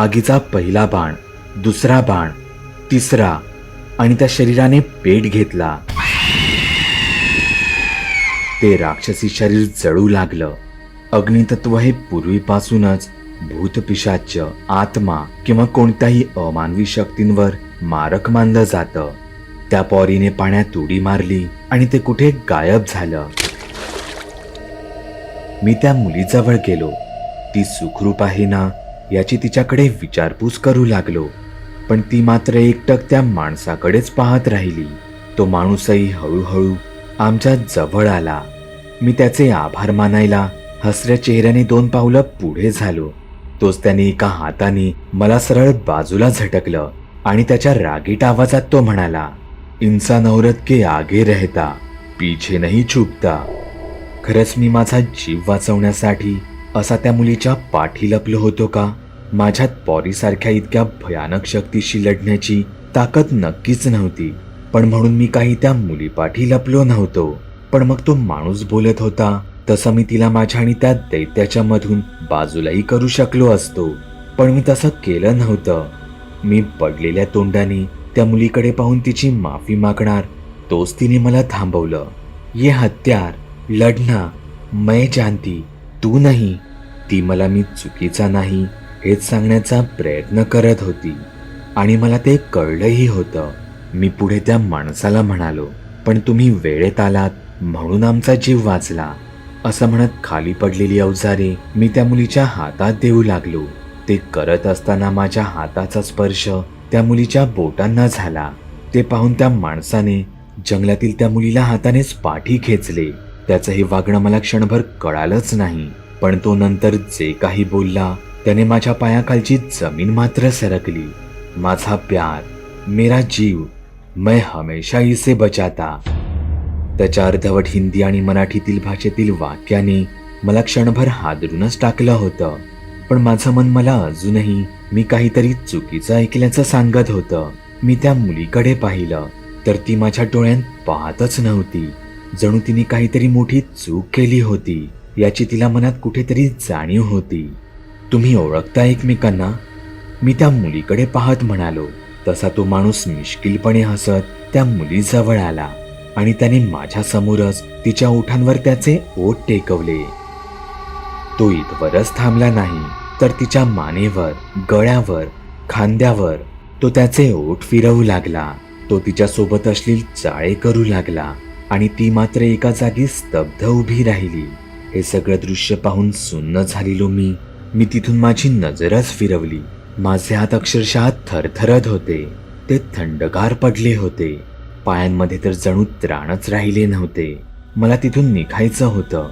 आगीचा पहिला बाण दुसरा बाण तिसरा आणि त्या शरीराने पेट घेतला. ते राक्षसी शरीर जळू लागलं. अग्नितत्व हे पूर्वीपासूनच भूतपिशाच आत्मा किंवा कोणत्याही अमानवी शक्तींवर मारक मानलं जातं. त्या पॉरीने पाण्यात उडी मारली आणि ते कुठे गायब झालं. मी त्या मुलीजवळ गेलो. ती सुखरूप आहे ना? याची तिच्याकडे विचारपूस करू लागलो. पण ती मात्र एकटक त्या माणसाकडेच पाहत राहिली. तो माणूसही हळूहळू आमच्या जवळ आला. मी त्याचे आभार मानायला हसऱ्या चेहऱ्याने दोन पावलं पुढे झालो. तोच त्याने एका हाताने मला सरळ बाजूला झटकलं आणि त्याच्या रागीट आवाजात तो म्हणाला इन्सान औरत के आगे रहता पीछे नाही छुपता. खरंच मी माझा जीव वाचवण्यासाठी असा त्या मुलीच्या पाठी लपलो होतो का? माझ्यात पॉरीसारख्या इतक्या भयानक शक्तीशी लढण्याची ताकद नक्कीच नव्हती. पण म्हणून मी काही त्या मुलीपाठी लपलो नव्हतो. पण मग तो माणूस बोलत होता तसं मी तिला माझ्या आणि त्या दैत्याच्या मधून बाजूलाही करू शकलो असतो. पण मी तसं केलं नव्हतं. मी पडलेल्या तोंडाने त्या मुलीकडे पाहून तिची माफी मागणार तोच तिने मला थांबवलं. ये हत्यार लढना मैं जानती तू नाही. ती मला मी चुकीचा नाही हेच सांगण्याचा प्रयत्न करत होती. आणि मला ते कळलंही होतं. मी पुढे त्या माणसाला म्हणालो पण तुम्ही वेळेत आलात म्हणून आमचा जीव वाचला. असं म्हणत खाली पडलेली अवजारे मी त्या मुलीच्या हातात देऊ लागलो. ते करत असताना माझ्या हाताचा स्पर्श त्या मुलीच्या बोटांना झाला. ते पाहून त्या माणसाने जंगलातील त्या मुलीला हातानेच पाठी खेचले. त्याचं हे वागणं मला क्षणभर कळालंच नाही. पण तो नंतर जे काही बोलला त्याने माझ्या पायाखालची जमीन मात्र सरकली. माझा प्यार मेरा जीव मैं हमेशा इसे बचाता. त्याच्या अर्धवट हिंदी आणि मराठीतील भाषेतील वाक्याने मला क्षणभर हादरूनच टाकलं होतं. पण माझं मन मला अजूनही मी काहीतरी चुकीचं ऐकल्याचं सांगत होतं. मी त्या मुलीकडे पाहिलं तर ती माझ्या डोळ्यात पाहतच नव्हती. जणू तिने काहीतरी मोठी चूक केली होती याची तिला मनात कुठेतरी जाणीव होती. तुम्ही ओळखता एकमेकांना? मी त्या मुलीकडे पाहत म्हणालो. तसा तो माणूस मिश्किलपणे हसत त्या मुलीजवळ आला आणि त्याने माझ्या समोरच तिच्या ओठांवर त्याचे ओठ टेकवले. तो इथवरच थांबला नाही तर तिच्या मानेवर गळ्यावर खांद्यावर तो त्याचे ओठ फिरवू लागला. तो तिच्या सोबत असलेली चाळे करू लागला आणि ती मात्र एका जागी स्तब्ध उभी राहिली. हे सगळं दृश्य पाहून सुन्न झालेलो मी. मी तिथून माझी नजरच फिरवली. माझे हात अक्षरशः थरथरत होते. ते थंडगार पडले होते. पायांमध्ये तर जणू त्राणच राहिले नव्हते. मला तिथून निघायचं होतं.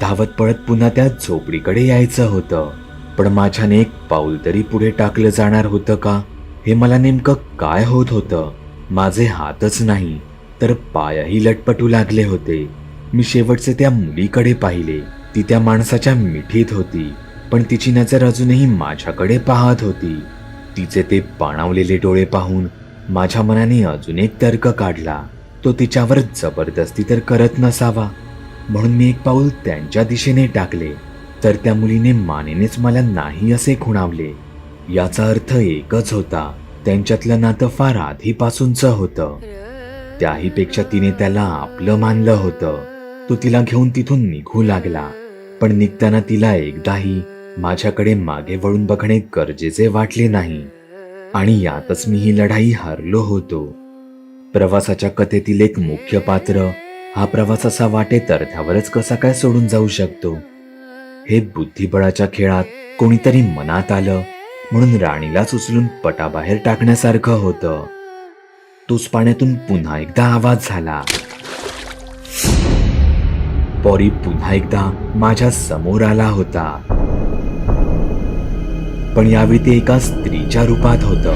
धावत पळत पुन्हा त्या झोपडीकडे यायचं होतं. पण माझ्याने एक पाऊल तरी पुढे टाकलं जाणार होतं का? हे मला नेमकं काय होत होतं? माझे हातच नाही तर पायही लटपटू लागले होते. मी शेवटचे त्या मुलीकडे पाहिले. ती त्या माणसाच्या मिठीत होती. पण तिची नजर अजूनही माझ्याकडे पाहत होती. तिचे ते पाणावलेले डोळे पाहून माझ्या मनाने अजून एक तर्क काढला. तो तिच्यावर जबरदस्ती तर करत नसावा. म्हणून मी एक पाऊल त्यांच्या दिशेने टाकले. तर त्या मुलीने मानेनेच मला नाही असे खुणावले. याचा अर्थ एकच होता. त्यांच्यातलं नातं फार आधीपासूनचं होतं. त्याही पेक्षा तिने त्याला आपलं मानलं होतं. तो तिला घेऊन तिथून निघू लागला. पण निघताना तिला एकदाही माझ्याकडे मागे वळून बघणे गरजेचे वाटले नाही. आणि यातच मी ही लढाई हारलो होतो. प्रवासाच्या कथेतील एक मुख्य पात्र हा प्रवास असा वाटे तरथ्यावरच कसा काय सोडून जाऊ शकतो? हे बुद्धिबळाच्या खेळात कोणीतरी मनात आलं म्हणून राणीलाच उचलून पटाबाहेर टाकण्यासारखं होतं. तोच पाण्यातून पुन्हा एकदा आवाज झाला. पॉरी पुन्हा एकदा माझ्यासमोर आला होता. पण यावेळी ते एका स्त्रीच्या रूपात होत.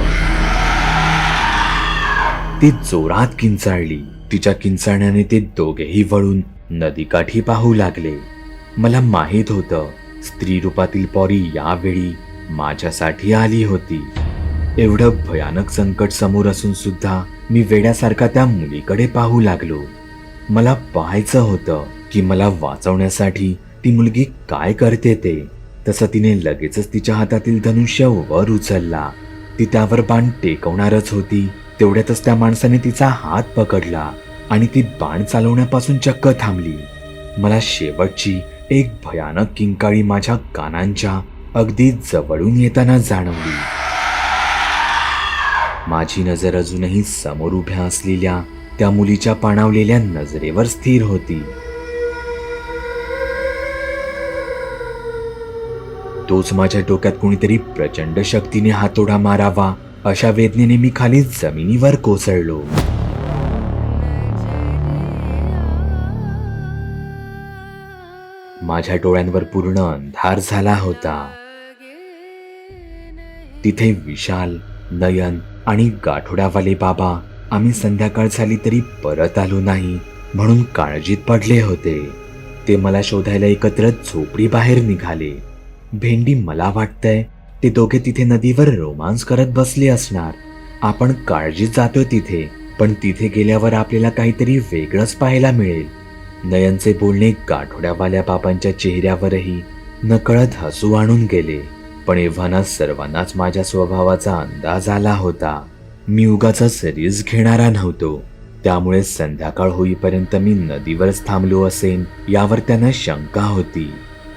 ती जोरात किंचाळली. तिच्या किंचाळण्याने ते दोघेही वळून नदीकाठी पाहू लागले. मला माहीत होतं स्त्री रूपातील पॉरी यावेळी माझ्यासाठी आली होती. एवढं भयानक संकट समोर असून सुद्धा मी वेड्यासारखा त्या मुलीकडे पाहू लागलो. मला पाहायचं होतं की मला वाचवण्यासाठी ती मुलगी काय करते ते. तसं तिने लगेचच तिच्या हातातील धनुष्य वर उचलला. ती त्यावर बाण टेकवणारच होती. तेवढ्यातच त्या माणसाने तिचा हात पकडला आणि ती बाण चालवण्यापासून चक्क थांबली. मला शेवटची एक भयानक किंकाळी माझ्या कानांच्या अगदी जवळून येताना जाणवली. माझी नजर अजूनही समोर उभ्या असलेल्या त्या मुलीच्या पाणावलेल्या नजरेवर स्थिर होती. तोच माझ्या डोक्यात कोणीतरी प्रचंड शक्तीने हातोडा मारावा. अशा वेदनेने मी खाली जमिनीवर कोसळलो. माझ्या डोळ्यांवर पूर्ण अंधार झाला होता. तिथे विशाल नयन आणि गाठोड्यावाले बाबा आम्ही संध्याकाळ झाली तरी परत आलो नाही म्हणून काळजीत पडले होते. ते मला शोधायला एकत्र झोपडी बाहेर निघाले. भेंडी मला वाटतंय. ते दोघे तिथे नदीवर रोमांस करत बसले असणार. आपण काळजीत जातोय तिथे पण तिथे गेल्यावर आपल्याला काहीतरी वेगळंच पाहायला मिळेल. नयनचे बोलणे गाठोड्यावाल्या बाबांच्या चेहऱ्यावरही नकळत हसू आणून गेले. पण एव्हाना सर्वांनाच माझ्या स्वभावाचा अंदाज आला होता. मी उगाचा सरीज घेणारा नव्हतो. त्यामुळे संध्याकाळ होईपर्यंत मी नदीवरच थांबलो असेन यावर त्यांना शंका होती.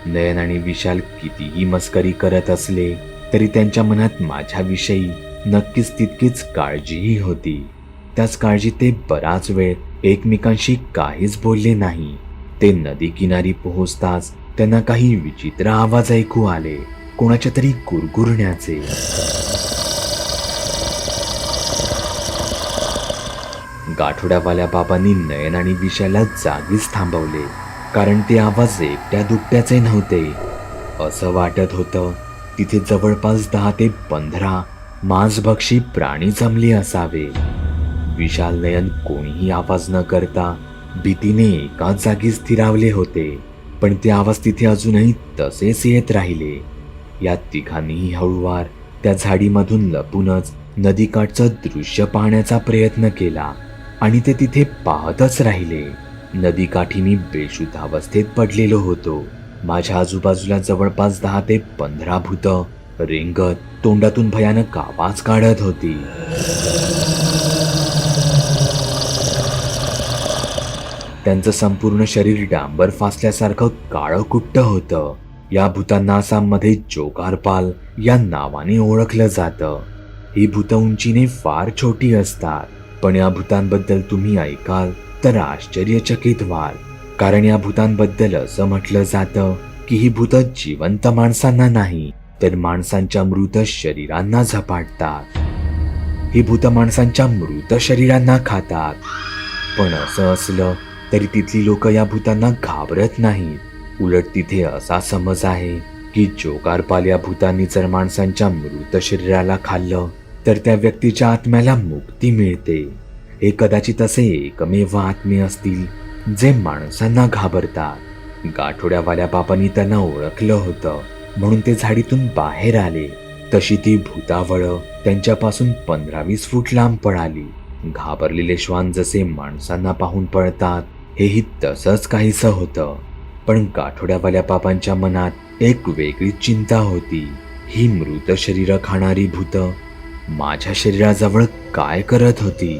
नयन आणि विशाल कितीही मस्करी करत असले तरी त्यांच्या मनात माझ्याविषयी नक्कीच तितकीच काळजीही होती. त्याच काळजी ते बराच वेळ एकमेकांशी काहीच बोलले नाही. ते नदी किनारी पोहोचताच त्यांना काही विचित्र आवाज ऐकू आले. कोणाच्या तरी गुरगुरण्याचे. गाठोड्यावाल्या बाबांनी नयन आणि विशाला जागीच थांबवले. कारण ते आवाज एकट्या दुपट्याचे नव्हते. असं वाटत होतं तिथे जवळपास दहा ते पंधरा मांसभक्षी प्राणी जमली असावे. विशाल नयन कोणीही आवाज न करता भीतीने एकाच जागी स्थिरावले होते पण ते आवाज तिथे अजूनही तसेच येत राहिले. या तिघांनीही हळूवार त्या झाडीमधून लपूनच नदीकाठचं दृश्य पाहण्याचा प्रयत्न केला आणि ते तिथे पाहतच राहिले. नदीकाठी मी बेशुद्ध अवस्थेत पडलेलो होतो. माझ्या आजूबाजूला जवळपास दहा ते पंधरा भूत. रेंगत तोंडातून भयानक आवाज काढत होती. त्यांचं संपूर्ण शरीर डांबर फासल्यासारखं काळं कुट्ट होतं. या भूतांना आसाममध्ये जोगारपाल या नावाने ओळखलं जातं. ही भूत उंचीने फार छोटी असतात. पण या भूतांबद्दल तुम्ही ऐकाल? तर आश्चर्यचकित व्हाल. कारण या भूतांबद्दल असं म्हटलं जातं की ही भूत जिवंत माणसांना नाही तर माणसांच्या मृत शरीरांना झपाटतात. ही भूत माणसांच्या मृत शरीरांना खातात. पण असं असलं तरी तिथली लोक या भूतांना घाबरत नाहीत. उलट तिथे असा समज आहे की जोगारपाल या भूतांनी जर माणसांच्या मृत शरीराला खाल्लं तर त्या व्यक्तीच्या आत्म्याला मुक्ती मिळते. हे कदाचित असे एकमेव आत्मे असतील जे माणसांना घाबरतात. गाठोड्यावाल्या बाबांनी त्यांना ओळखलं होतं. म्हणून ते झाडीतून बाहेर आले. तशी ती भूतावळ त्यांच्यापासून पंधरा वीस फूट लांब पळाली. घाबरलेले श्वान जसे माणसांना पाहून पळतात हेही तसंच काहीसं होतं. पण गाठोड्यावाल्या बाबांच्या मनात एक वेगळी चिंता होती. ही मृत शरीर खाणारी भूत माझ्या शरीराजवळ काय करत होती?